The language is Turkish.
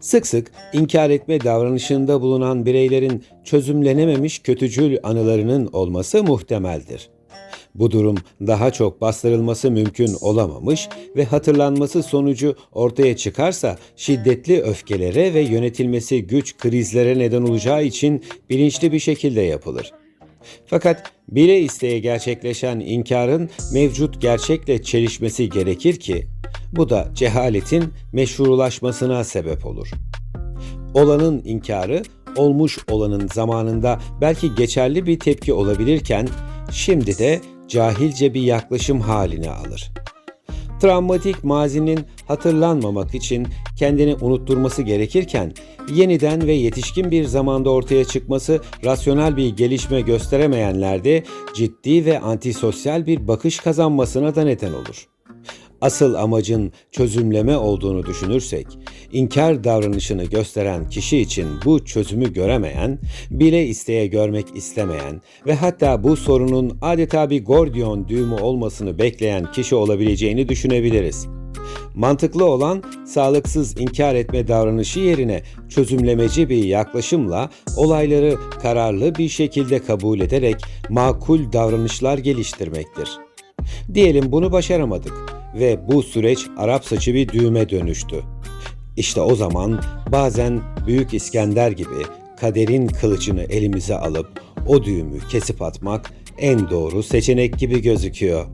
Sık sık inkar etme davranışında bulunan bireylerin çözümlenememiş kötücül anılarının olması muhtemeldir. Bu durum daha çok bastırılması mümkün olamamış ve hatırlanması sonucu ortaya çıkarsa şiddetli öfkelere ve yönetilmesi güç krizlere neden olacağı için bilinçli bir şekilde yapılır. Fakat bile isteye gerçekleşen inkarın mevcut gerçekle çelişmesi gerekir ki bu da cehaletin meşrulaşmasına sebep olur. Olanın inkarı olmuş olanın zamanında belki geçerli bir tepki olabilirken şimdi de cahilce bir yaklaşım haline alır. Travmatik mazinin hatırlanmamak için kendini unutturması gerekirken yeniden ve yetişkin bir zamanda ortaya çıkması rasyonel bir gelişme gösteremeyenlerde ciddi ve antisosyal bir bakış kazanmasına da neden olur. Asıl amacın çözümleme olduğunu düşünürsek, inkar davranışını gösteren kişi için bu çözümü göremeyen, bile isteye görmek istemeyen ve hatta bu sorunun adeta bir Gordiyon düğümü olmasını bekleyen kişi olabileceğini düşünebiliriz. Mantıklı olan sağlıksız inkar etme davranışı yerine çözümlemeci bir yaklaşımla olayları kararlı bir şekilde kabul ederek makul davranışlar geliştirmektir. Diyelim bunu başaramadık ve bu süreç Arap saçı bir düğüme dönüştü. İşte o zaman bazen Büyük İskender gibi kaderin kılıcını elimize alıp o düğümü kesip atmak en doğru seçenek gibi gözüküyor.